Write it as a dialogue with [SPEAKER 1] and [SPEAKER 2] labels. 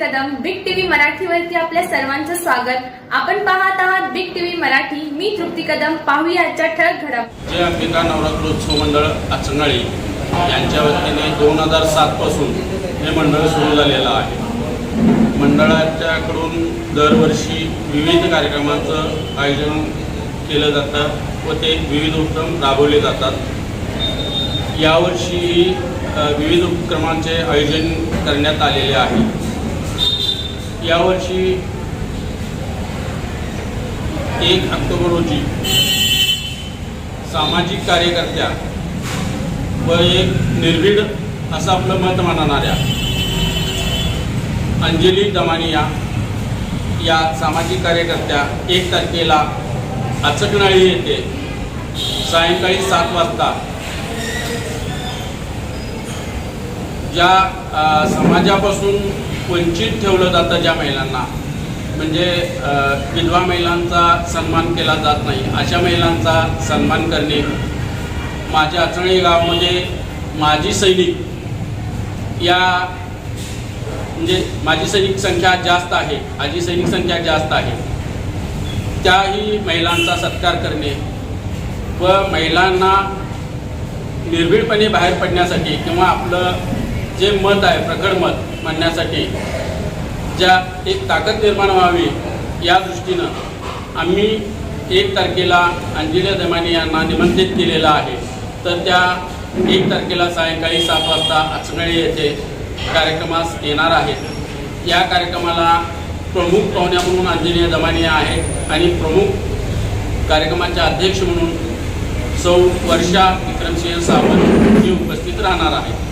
[SPEAKER 1] Kadam big TV मराठीवरती आपल्या सर्वांचं स्वागत. आपण पाहत आहात बिग टीव्ही मराठी. मी तृप्ती कदम. पाहूया आजच्या ठळक घडामोडी.
[SPEAKER 2] जय अंबिका नवरात्रोत्सव मंडळ आचंगाळी. यांच्या वतीने दोन हजार सात पासून हे मंडळ सुरू झालेलं आहे. मंडळाच्याकडून दरवर्षी विविध कार्यक्रमांचं आयोजन केलं जातं व ते विविध उपक्रम राबवले जातात. यावर्षी विविध उपक्रमांचे आयोजन करण्यात आलेले आहे. यावर्षी एक ऑक्टोबर रोजी सामाजिक कार्यकर्त्या व एक निर्भीड असं आपलं मत मानणाऱ्या अंजली दमानिया या सामाजिक कार्यकर्त्या एक तारखेला अचकनाळी येथे सायंकाळी सात वाजता ज्या समाजापासून वंचित ठेवलं जातं ज्या महिलांना म्हणजे विधवा महिलांचा सन्मान केला जात नाही अशा महिलांचा सन्मान करणे. माझ्या अचणी गावामध्ये म्हणजे माजी सैनिक. या म्हणजे माजी सैनिक संख्या जास्त आहे आजी सैनिक संख्या जास्त आहे. त्याही महिलांचा सत्कार करणे व महिलांना निर्भीडपणे बाहेर पडण्यासाठी किंवा आपलं जे मत आहे प्रखर मत मांडण्यासाठी ज्या एक ताकद निर्माण व्हावी या दृष्टीनं आम्ही एक तारखेला अंजली दमानी यांना निमंत्रित केलेलं आहे. तर त्या एक तारखेला सायंकाळी सात वाजता अचनळी येथे कार्यक्रमास येणार आहेत. या कार्यक्रमाला प्रमुख पाहुण्या म्हणून अंजनिया दमानिया आहे आणि प्रमुख कार्यक्रमाचे अध्यक्ष म्हणून सौ वर्षा विक्रमसिंह सावंत ही उपस्थित राहणार आहेत.